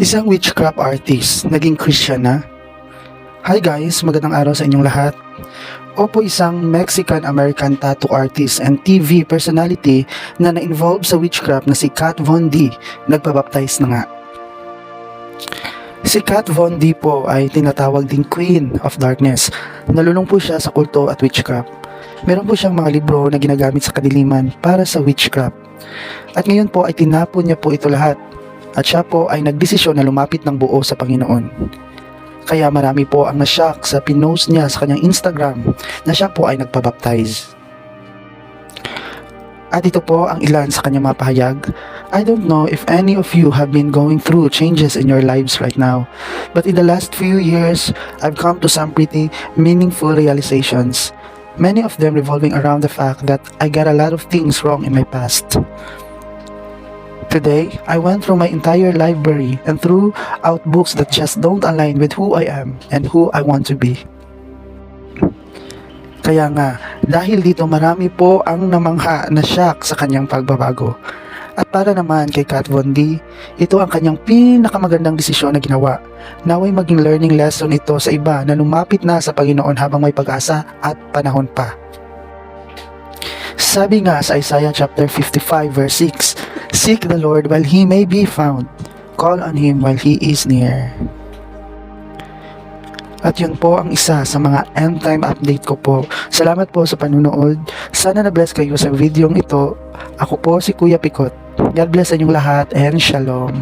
Isang witchcraft artist, naging Christian na. Hi guys, magandang araw sa inyong lahat. Opo isang Mexican-American tattoo artist and TV personality na na-involve sa witchcraft na si Kat Von D, nagpabaptize na nga. Si Kat Von D po ay tinatawag ding Queen of Darkness. Nalulong po siya sa kulto at witchcraft. Meron po siyang mga libro na ginagamit sa kadiliman para sa witchcraft. At ngayon po ay tinapon niya po ito lahat at siya po ay nagdesisyon na lumapit ng buo sa Panginoon. Kaya marami po ang nashock sa pinost niya sa kanyang Instagram na siya po ay nagpabaptize. At ito po ang ilan sa kanyang mga pahayag. I don't know if any of you have been going through changes in your lives right now, but in the last few years, I've come to some pretty meaningful realizations. Many of them revolving around the fact that I got a lot of things wrong in my past. Today, I went through my entire library and threw out books that just don't align with who I am and who I want to be. Kaya nga, dahil dito marami po ang namangha na shock sa kanyang pagbabago. At para naman kay Kat Von D, ito ang kanyang pinakamagandang desisyon na ginawa. Naway maging learning lesson ito sa iba na lumapit na sa Panginoon habang may pag-asa at panahon pa. Sabi nga sa Isaiah chapter 55 verse 6, Seek the Lord while He may be found. Call on Him while He is near. At yun po ang isa sa mga end time update ko po. Salamat po sa panunood. Sana na-bless kayo sa videong ito. Ako po si Kuya Pikot. God bless sa inyong lahat and shalom.